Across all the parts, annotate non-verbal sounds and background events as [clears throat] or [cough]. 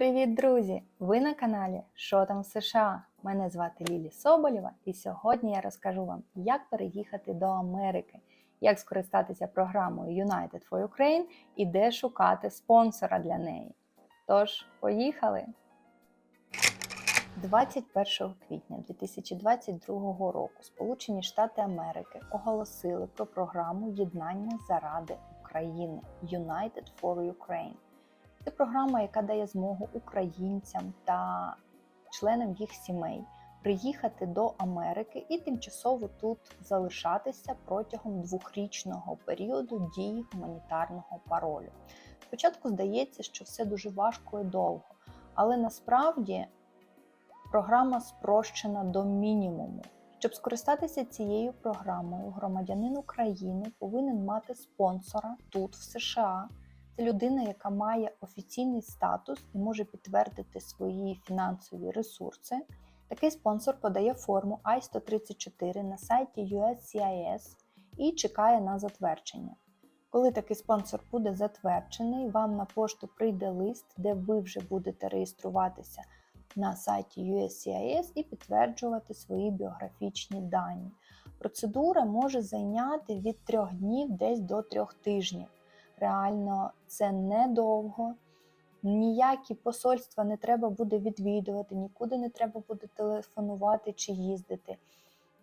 Привіт, друзі! Ви на каналі Що там в США? Мене звати Лілі Соболєва, і сьогодні я розкажу вам, як переїхати до Америки, як скористатися програмою United for Ukraine і де шукати спонсора для неї. Тож, поїхали! 21 квітня 2022 року Сполучені Штати Америки оголосили про програму єднання заради України United for Ukraine. Це програма, яка дає змогу українцям та членам їх сімей приїхати до Америки і тимчасово тут залишатися протягом двохрічного періоду дії гуманітарного паролю. Спочатку здається, що все дуже важко і довго, але насправді програма спрощена до мінімуму. Щоб скористатися цією програмою, громадянин України повинен мати спонсора тут, в США. Це людина, яка має офіційний статус і може підтвердити свої фінансові ресурси. Такий спонсор подає форму I-134 на сайті USCIS і чекає на затвердження. Коли такий спонсор буде затверджений, вам на пошту прийде лист, де ви вже будете реєструватися на сайті USCIS і підтверджувати свої біографічні дані. Процедура може зайняти від трьох днів десь до трьох тижнів. Реально, це недовго. Ніякі посольства не треба буде відвідувати, нікуди не треба буде телефонувати чи їздити.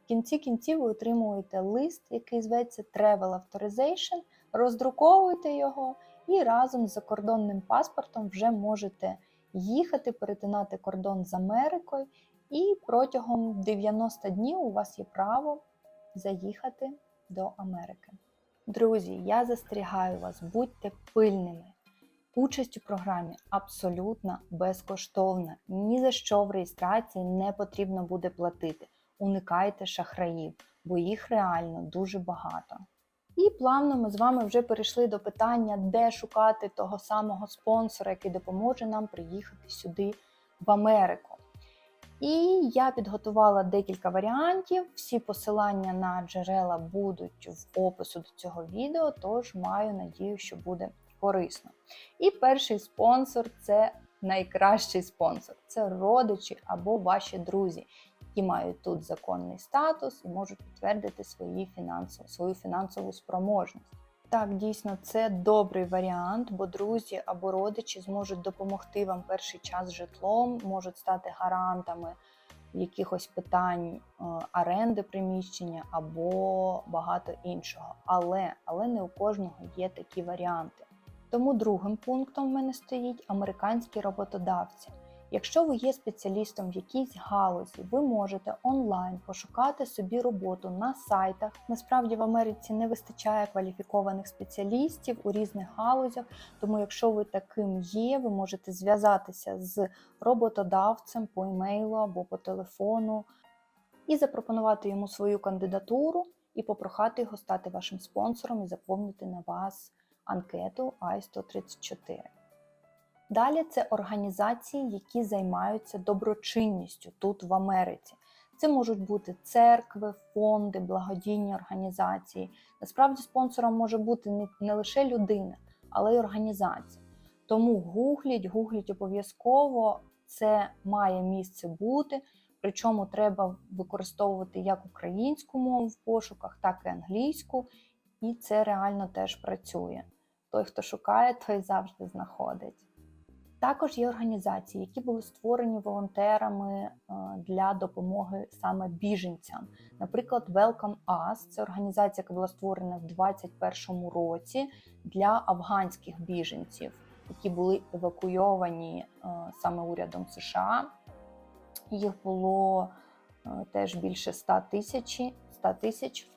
В кінці кінців ви отримуєте лист, який зветься Travel Authorization, роздруковуєте його і разом з закордонним паспортом вже можете їхати, перетинати кордон з Америкою, і протягом 90 днів у вас є право заїхати до Америки. Друзі, я застерігаю вас, будьте пильними. Участь у програмі абсолютно безкоштовна. Ні за що в реєстрації не потрібно буде платити. Уникайте шахраїв, бо їх реально дуже багато. І плавно ми з вами вже перейшли до питання, де шукати того самого спонсора, який допоможе нам приїхати сюди в Америку. І я підготувала декілька варіантів. Всі посилання на джерела будуть в опису до цього відео, тож маю надію, що буде корисно. І перший спонсор це найкращий спонсор це родичі або ваші друзі, які мають тут законний статус і можуть підтвердити свої фінансову, свою фінансову спроможність. Так, дійсно, це добрий варіант, бо друзі або родичі зможуть допомогти вам перший час житлом, можуть стати гарантами якихось питань е, оренди приміщення або багато іншого. Але, Але не у кожного є такі варіанти. Тому другим пунктом в мене стоїть американські роботодавці. Якщо ви є спеціалістом в якійсь галузі, ви можете онлайн пошукати собі роботу на сайтах. Насправді в Америці не вистачає кваліфікованих спеціалістів у різних галузях, тому якщо ви таким є, ви можете зв'язатися з роботодавцем по емейлу або по телефону і запропонувати йому свою кандидатуру і попрохати його стати вашим спонсором і заповнити на вас анкету I-134. Далі це організації, які займаються доброчинністю тут в Америці. Це можуть бути церкви, фонди, благодійні організації. Насправді, спонсором може бути не лише людина, але й організація. Тому гугліть, гугліть обов'язково, це має місце бути. Причому треба використовувати як українську мову в пошуках, так і англійську, і це реально теж працює. Той, хто шукає, той завжди знаходить. Також є організації, які були створені волонтерами е, для допомоги саме біженцям. Наприклад, Welcome Us це організація, яка була створена в 2021 році для афганських біженців, які були евакуйовані е, саме урядом США. Їх було е, теж більше 100 тисяч 100 тисяч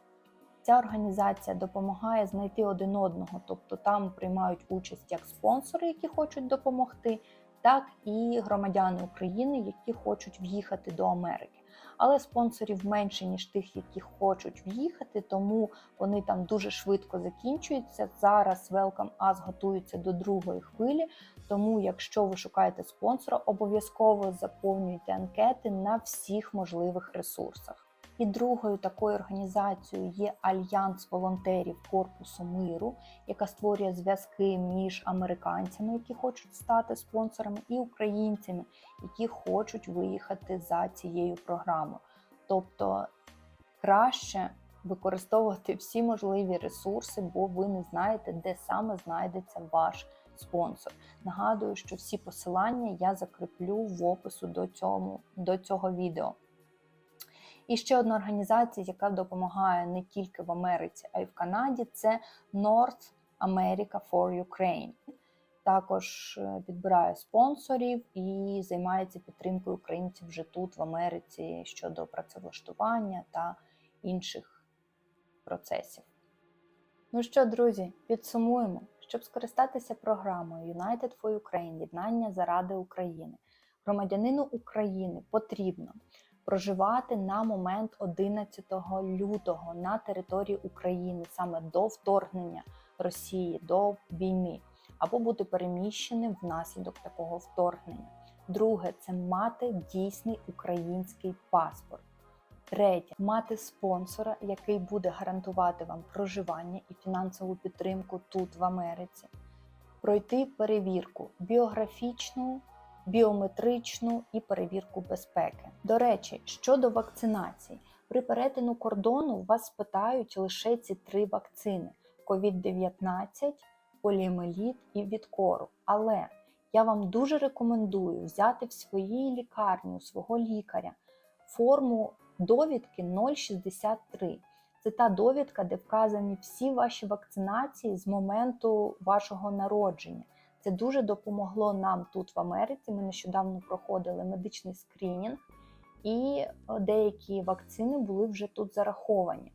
Ця організація допомагає знайти один одного, тобто там приймають участь як спонсори, які хочуть допомогти, так і громадяни України, які хочуть в'їхати до Америки. Але спонсорів менше, ніж тих, які хочуть в'їхати, тому вони там дуже швидко закінчуються. Зараз Welcome Us готується до другої хвилі. Тому, якщо ви шукаєте спонсора, обов'язково заповнюйте анкети на всіх можливих ресурсах. І другою такою організацією є Альянс волонтерів Корпусу миру, яка створює зв'язки між американцями, які хочуть стати спонсорами, і українцями, які хочуть виїхати за цією програмою. Тобто краще використовувати всі можливі ресурси, бо ви не знаєте, де саме знайдеться ваш спонсор. Нагадую, що всі посилання я закріплю в опису до цього, до цього відео. І ще одна організація, яка допомагає не тільки в Америці, а й в Канаді, це North America for Ukraine. Також е, підбирає спонсорів і займається підтримкою українців вже тут, в Америці, щодо працевлаштування та інших процесів. Ну що, друзі, підсумуємо, щоб скористатися програмою United for Ukraine Єднання заради України. Громадянину України потрібно проживати на момент 11 лютого на території України саме до вторгнення Росії до війни, або бути переміщеним внаслідок такого вторгнення. Друге це мати дійсний український паспорт. Третє мати спонсора, який буде гарантувати вам проживання і фінансову підтримку тут, в Америці, пройти перевірку біографічну, біометричну і перевірку безпеки. До речі, щодо вакцинації, при перетину кордону вас спитають лише ці три вакцини: COVID-19, поліомеліт і від кору. Але я вам дуже рекомендую взяти в своїй лікарні у свого лікаря форму довідки 063. Це та довідка, де вказані всі ваші вакцинації з моменту вашого народження. Це дуже допомогло нам тут в Америці. Ми нещодавно проходили медичний скринінг, і деякі вакцини були вже тут зараховані.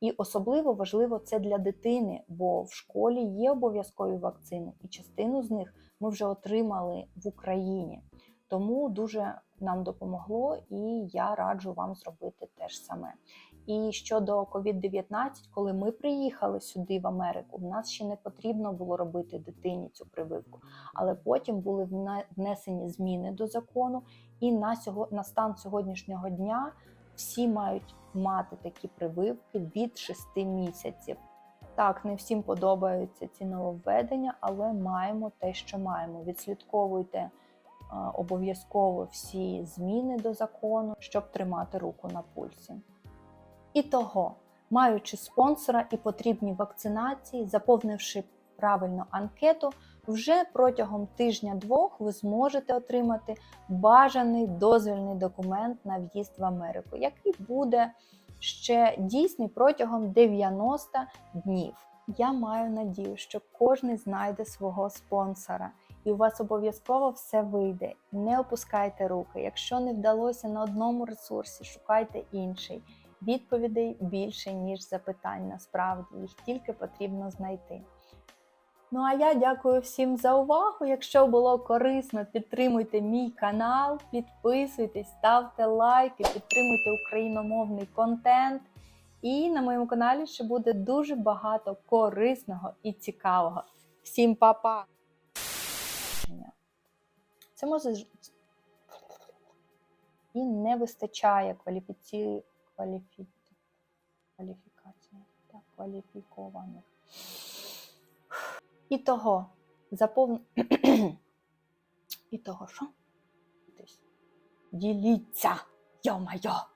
І особливо важливо це для дитини, бо в школі є обов'язкові вакцини, і частину з них ми вже отримали в Україні. Тому дуже нам допомогло, і я раджу вам зробити те ж саме. І щодо COVID-19, коли ми приїхали сюди в Америку, в нас ще не потрібно було робити дитині цю прививку, але потім були внесені зміни до закону, і на сього, на стан сьогоднішнього дня всі мають мати такі прививки від 6 місяців. Так, не всім подобаються ці нововведення, але маємо те, що маємо. Відслідковуйте обов'язково всі зміни до закону, щоб тримати руку на пульсі. І того, маючи спонсора і потрібні вакцинації, заповнивши правильно анкету, вже протягом тижня-двох ви зможете отримати бажаний дозвільний документ на в'їзд в Америку, який буде ще дійсний протягом 90 днів. Я маю надію, що кожен знайде свого спонсора, і у вас обов'язково все вийде. Не опускайте руки. Якщо не вдалося на одному ресурсі, шукайте інший. Відповідей більше, ніж запитань. Насправді їх тільки потрібно знайти. Ну а я дякую всім за увагу. Якщо було корисно, підтримуйте мій канал, підписуйтесь, ставте лайки, підтримуйте україномовний контент. І на моєму каналі ще буде дуже багато корисного і цікавого. Всім па-па! Це може і не вистачає кваліфіці... кваліфі... кваліфікації так, кваліфікованих. І того заповн... [clears throat] І того що? Діліться, йо-майо!